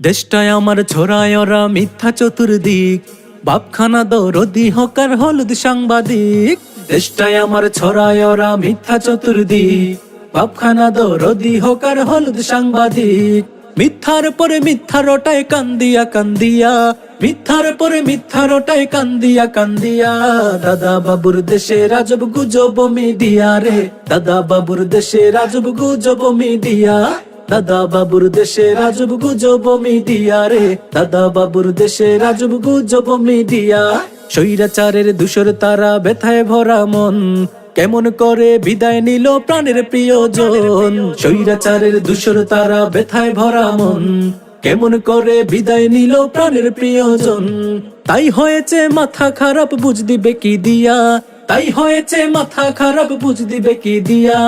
দেশটায় আমার ছড়ায় ওরা মিথ্যা চতুর্দিক। বাপখানা দরদি, হকার হলুদ সাংবাদিক। দেশটায় আমার ছড়ায় ওরা মিথ্যা চতুর্দিক। বাপখানা দরদি, হকার হলুদ সাংবাদিক। মিথ্যার পরে মিথ্যা রটায় কান্দিয়া কান্দিয়া। মিথ্যার পরে মিথ্যা রটায় কান্দিয়া কান্দিয়া। দাদা বাবুর দেশে রাজব গুজব মিডিয়া রে। দাদা বাবুর দেশে রাজব গুজব মিডিয়া। দাদা বাবুর দেশে রাজব গুজব মিডিয়া রে। দাদা বাবুর দেশে রাজব গুজব মিডিয়া। স্বৈরাচারের দুশোর তারা ব্যথায় ভরা মন। কেমন করে বিদায় নিল প্রাণের প্রিয়জন। স্বৈরাচারের দুশোর তারা ব্যথায় ভরা মন। কেমন করে বিদায় নিল প্রাণের প্রিয়জন। তাই হয়েছে মাথা খারাপ, বুঝ দিবে কি দিয়া। তাই হয়েছে মাথা খারাপ বুঝ দিবে কি দিয়া?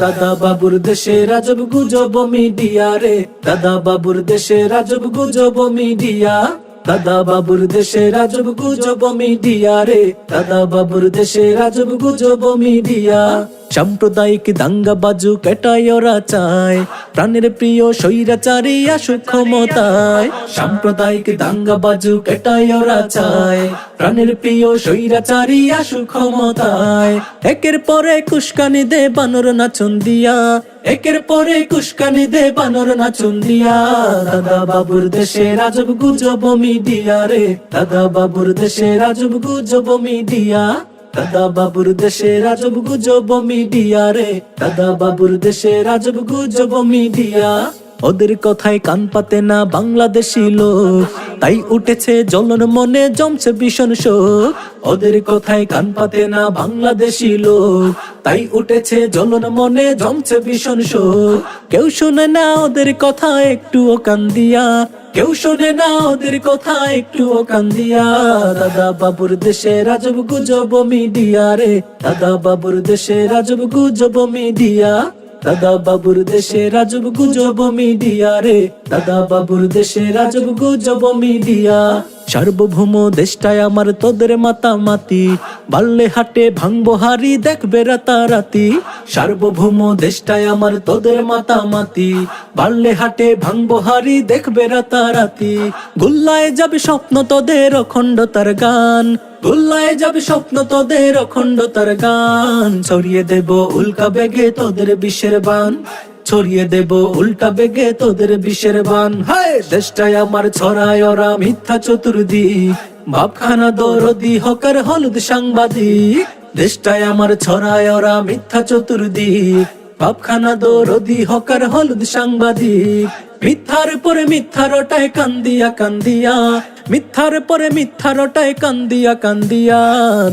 দাদা বাবুর দেশে রাজব গুজব মিডিয়া রে। দাদা বাবুর দেশে রাজব গুজব মিডিয়া। দাদা বাবুর দেশে রাজব গুজব মিডিয়া রে। দাদা বাবুর দেশে রাজব গুজব মিডিয়া। সাম্প্রদায়িক দাঙ্গা বাজু কেটাই ওরা চায়। প্রাণের প্রিয় স্বৈরাচারী আসুক ক্ষমতায়। সাম্প্রদায়িক দাঙ্গা বাজু কেটাই ওরা চায়। প্রাণের প্রিয় স্বৈরাচারী আসুক ক্ষমতায়। একের পরে কুস্কানি দে বানর নাচন দিয়া। একের পরে কুস্কানি দে বানর নাচন দিয়া। দাদা বাবুর দেশে রাজব গুজব মিডিয়া রে। দাদা বাবুর দেশে রাজব গুজব মিডিয়া। দাদা বাবুর দেশে রাজব গুজব মিডিয়া রে। দাদা বাবুর দেশে রাজব গুজব মিডিয়া। ওদের কথায় কান পাতে না বাংলাদেশি লোক। তাই উঠেছে জলন মনে, জমছে ভীষণ শোক। ওদের কথায় কান পাতে না বাংলাদেশি লোক। তাই উঠেছে জলন মনে, জমছে ভীষণ শোক। কেউ শুনে না ওদের কথা একটুও কান দিয়া। কেউ শোনে না ওদের কথা একটুও কান দিয়া। দাদা বাবুর দেশে রাজব গুজব মিডিয়া রে। দাদা বাবুর দেশে রাজব গুজব মিডিয়া। দাদা বাবুর দেশে রাজব গুজব মিডিয়া রে। দাদা বাবুর দেশে রাজব গুজব মিডিয়া। সার্বভৌম দেশটায় আমার তোদের মাতা মাতি বাল্লে হাটে ভাঙবো হারি দেখবে রাতারাতি। সার্বভৌম দেশটায় আমার তোদের মাতা মাতি বাল্লে হাটে ভাঙবো হারি দেখবে রাতারাতি। গুল্লায় যাবে স্বপ্ন তোদের অখণ্ডতার গান। গুল্লায় যাবে স্বপ্ন তোদের অখণ্ডতার গান। ছড়িয়ে দেব উল্কা বেগে তোদের বিশ্বের বান। ছড়িয়ে দেব উল্টা বেগে তোদের বিশ্বের বান। হায়, দেশটায় আমার ছড়ায় ওরা মিথ্যা চতুর্দিক বাপখানা দরদি, হকার হলুদ সাংবাদিক। দেশটায় আমার ছড়ায় ওরা মিথ্যা চতুর্দিক বাপখানা দরদি, হকার হলুদ সাংবাদিক। মিথ্যার পরে মিথ্যা রটায় কান্দিয়া কান্দিয়া। মিথ্যার পরে মিথ্যা রটায় কান্দিয়া কান্দিয়া,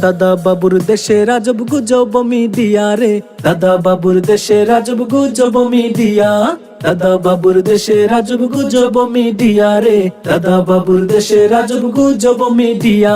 দাদা বাবুর দেশে রাজব গুজব মিডিয়া রে। দাদা বাবুর দেশে রাজব গুজব মিডিয়া, দাদা বাবুর দেশে রাজব গুজব মিডিয়া রে। দাদা বাবুর দেশে রাজব গুজব মিডিয়া।